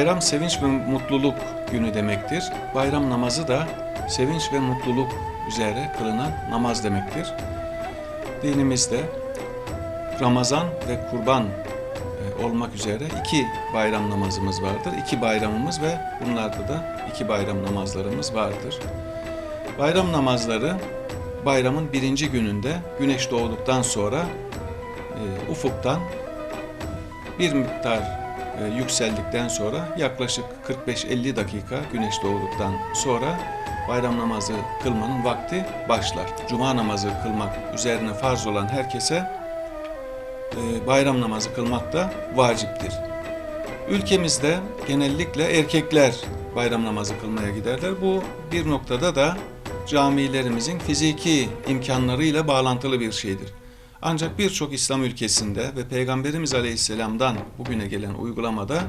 Bayram sevinç ve mutluluk günü demektir. Bayram namazı da sevinç ve mutluluk üzere kılınan namaz demektir. Dinimizde Ramazan ve Kurban e, olmak üzere iki bayram namazımız vardır. İki bayramımız ve bunlarda da iki bayram namazlarımız vardır. Bayram namazları bayramın birinci gününde güneş doğduktan sonra e, ufuktan bir miktar yükseldikten sonra yaklaşık 45-50 dakika güneş doğduktan sonra bayram namazı kılmanın vakti başlar. Cuma namazı kılmak üzerine farz olan herkese e, bayram namazı kılmak da vaciptir. Ülkemizde genellikle erkekler bayram namazı kılmaya giderler. Bu bir noktada da camilerimizin fiziki imkanlarıyla bağlantılı bir şeydir. Ancak birçok İslam ülkesinde ve Peygamberimiz Aleyhisselam'dan bugüne gelen uygulamada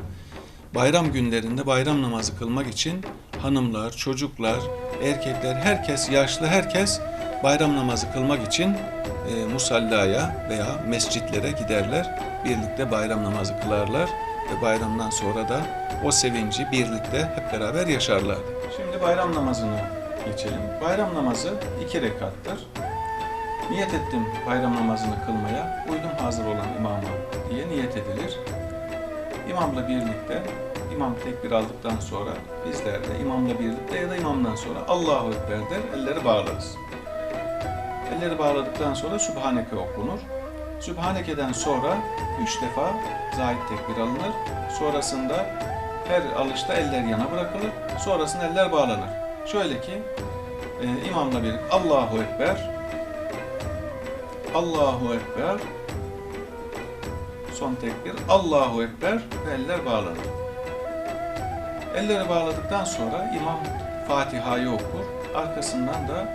bayram günlerinde bayram namazı kılmak için hanımlar, çocuklar, erkekler, herkes, yaşlı herkes bayram namazı kılmak için e, musallaya veya mescitlere giderler. Birlikte bayram namazı kılarlar ve bayramdan sonra da o sevinci birlikte hep beraber yaşarlar. Şimdi bayram namazını geçelim. Bayram namazı iki rekattır. Niyet ettim bayram namazını kılmaya, uydum hazır olan imama diye niyet edilir. İmamla birlikte, imam tekbir aldıktan sonra bizler de imamla birlikte ya da imamdan sonra Allahu Ekber der, elleri bağlarız. Elleri bağladıktan sonra Sübhaneke okunur. Sübhaneke'den sonra üç defa zahid tekbir alınır. Sonrasında her alışta eller yana bırakılır. Sonrasında eller bağlanır. Şöyle ki e, imamla birlikte Allahu Ekber, Allahu Ekber. Son tekbir. Allahu Ekber ve eller bağlanır. Elleri bağladıktan sonra imam Fatiha'yı okur. Arkasından da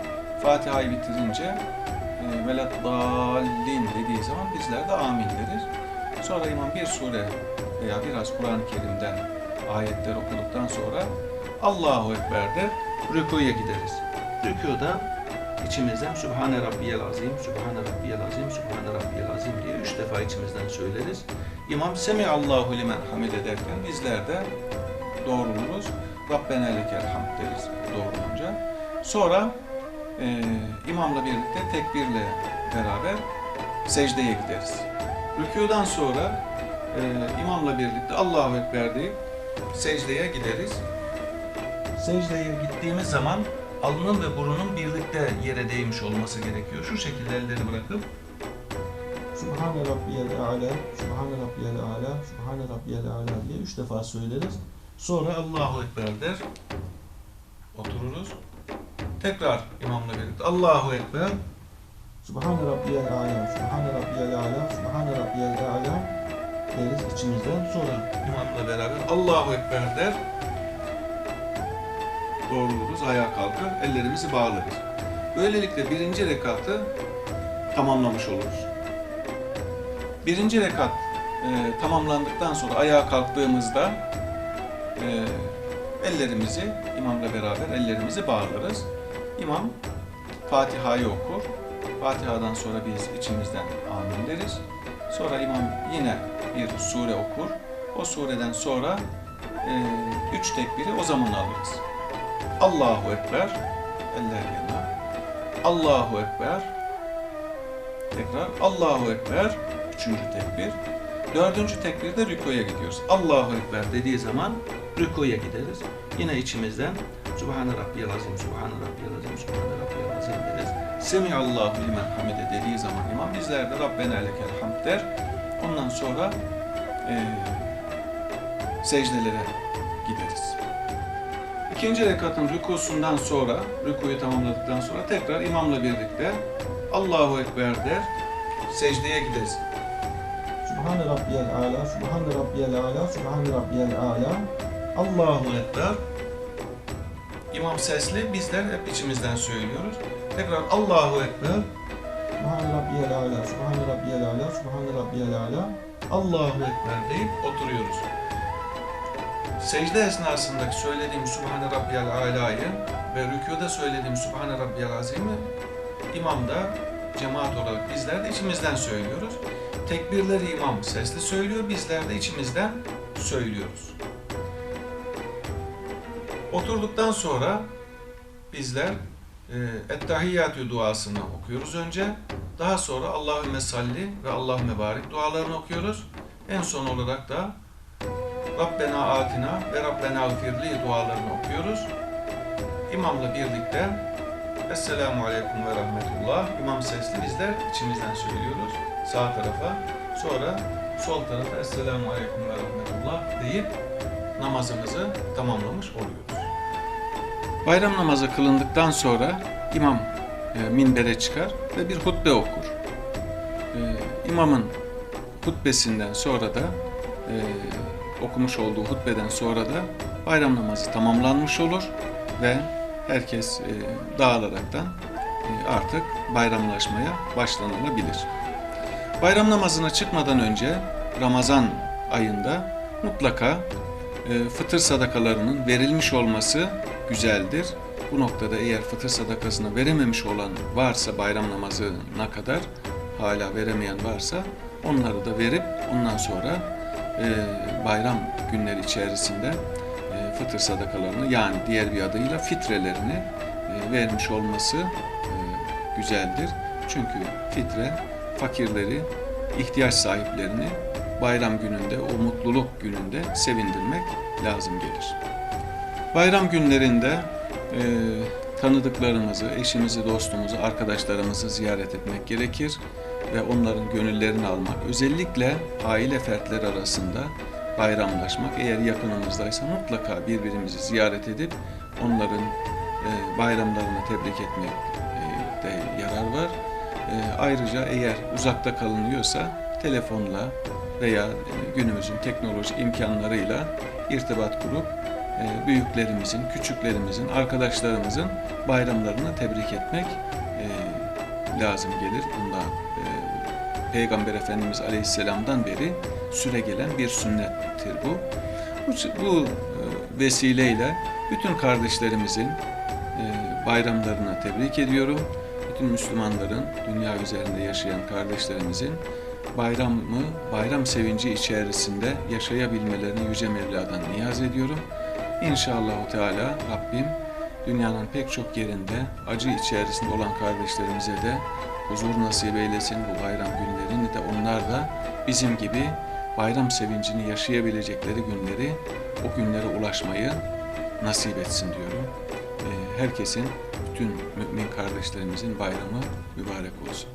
Fatiha'yı bitirince e, velat dallin dediği zaman bizler de amin deriz. Sonra imam bir sure veya biraz Kur'an-ı Kerim'den ayetler okuduktan sonra Allahu Ekber der, rükuya gideriz. Rükuda içimizden Sübhane Rabbiyel Azim, Sübhane Rabbiyel Azim, Sübhane Rabbiyel Azim diye üç defa içimizden söyleriz. İmam Semi Allahu limen hamid ederken bizler de doğruluruz. Rabbena lekel hamd deriz doğrulunca. Sonra e, imamla birlikte tekbirle beraber secdeye gideriz. Rükudan sonra e, imamla birlikte Allahu Ekber deyip secdeye gideriz. Secdeye gittiğimiz zaman alnın ve burunun birlikte yere değmiş olması gerekiyor. Şu şekilde elleri bırakıp Subhane Rabbiyel A'la, Subhane Rabbiyel A'la, Subhane Rabbiyel A'la diye üç defa söyleriz. sonra Allahu Ekber der. Otururuz. Tekrar imamla birlikte Allahu Ekber. Subhane Rabbiyel A'la, Subhane Rabbiyel A'la, Subhane Rabbiyel A'la deriz içimizden. Sonra İmamla beraber Allahu Ekber der. Doğruluruz, ayağa kalkar, ellerimizi bağlarız. Böylelikle birinci rekatı tamamlamış oluruz. Birinci rekat e, tamamlandıktan sonra ayağa kalktığımızda e, ellerimizi imamla beraber ellerimizi bağlarız. İmam Fatiha'yı okur. Fatiha'dan sonra biz içimizden amin deriz. Sonra imam yine bir sure okur. O sureden sonra e, üç tekbiri o zaman alırız. Allahu Ekber, eller yana. Allahu Ekber, tekrar Allahu Ekber, üçüncü tekbir. Dördüncü tekbirde rükuya gidiyoruz. Allahu Ekber dediği zaman rükuya gideriz. Yine içimizden Subhane Rabbiyel Azim, Subhane Rabbiyel Azim, Subhane Rabbiyel Azim deriz. Semihallahu limen hamide dediği zaman imam bizler de Rabbena lekel hamd der. Ondan sonra eee secdelere gideriz. İkinci rekatın rükusundan sonra, rükuyu tamamladıktan sonra tekrar imamla birlikte Allahu Ekber der, secdeye gideriz. Subhane Rabbiyel A'la, Subhane Rabbiyel A'la, Subhane Rabbiyel A'la. Allahu Ekber. İmam sesli, bizler hep içimizden söylüyoruz. Tekrar Allahu Ekber. Subhane Rabbiyel A'la, Subhane Rabbiyel A'la, Subhane Rabbiyel A'la. Allahu Ekber deyip oturuyoruz. Secde esnasındaki söylediğim Subhane Rabbiyal Ala'yı ve rükuda söylediğim Subhane Rabbiyal Azim'i imam da cemaat olarak bizler de içimizden söylüyoruz. Tekbirleri imam sesli söylüyor, bizler de içimizden söylüyoruz. Oturduktan sonra bizler e, Ettehiyyatü duasını okuyoruz önce. Daha sonra Allahümme salli ve Allahümme barik dualarını okuyoruz. En son olarak da Rabbena atina ve Rabbena gfirli dualarını okuyoruz. İmamla birlikte Esselamu Aleyküm ve Rahmetullah. İmam sesli bizler içimizden söylüyoruz sağ tarafa. Sonra sol tarafa Esselamu Aleyküm ve Rahmetullah deyip namazımızı tamamlamış oluyoruz. Bayram namazı kılındıktan sonra imam e, minbere çıkar ve bir hutbe okur. E, imamın hutbesinden sonra da e, okumuş olduğu hutbeden sonra da bayram namazı tamamlanmış olur ve herkes e, dağılaraktan e, artık bayramlaşmaya başlanılabilir. Bayram namazına çıkmadan önce Ramazan ayında mutlaka e, fıtır sadakalarının verilmiş olması güzeldir. Bu noktada eğer fıtır sadakasını verememiş olan varsa bayram namazına kadar hala veremeyen varsa onları da verip ondan sonra e, bayram günleri içerisinde e, fıtır sadakalarını yani diğer bir adıyla fitrelerini e, vermiş olması e, güzeldir. Çünkü fitre fakirleri, ihtiyaç sahiplerini bayram gününde, o mutluluk gününde sevindirmek lazım gelir. Bayram günlerinde e, tanıdıklarımızı, eşimizi, dostumuzu, arkadaşlarımızı ziyaret etmek gerekir ve onların gönüllerini almak. Özellikle aile fertleri arasında bayramlaşmak, eğer yakınımızdaysa mutlaka birbirimizi ziyaret edip onların e, bayramlarını tebrik etmekte yarar var. E, ayrıca eğer uzakta kalınıyorsa telefonla veya e, günümüzün teknoloji imkanlarıyla irtibat kurup e, büyüklerimizin, küçüklerimizin, arkadaşlarımızın bayramlarını tebrik etmek e, lazım gelir. Bunda e, Peygamber Efendimiz Aleyhisselam'dan beri süre gelen bir sünnettir bu. Bu, bu e, vesileyle bütün kardeşlerimizin e, bayramlarını tebrik ediyorum. Bütün Müslümanların, dünya üzerinde yaşayan kardeşlerimizin bayramı, bayram sevinci içerisinde yaşayabilmelerini Yüce Mevla'dan niyaz ediyorum. İnşallah Teala Rabbim dünyanın pek çok yerinde acı içerisinde olan kardeşlerimize de huzur nasip eylesin bu bayram günlerini de onlar da bizim gibi bayram sevincini yaşayabilecekleri günleri o günlere ulaşmayı nasip etsin diyorum. Ee, Herkesin, bütün mümin kardeşlerimizin bayramı mübarek olsun.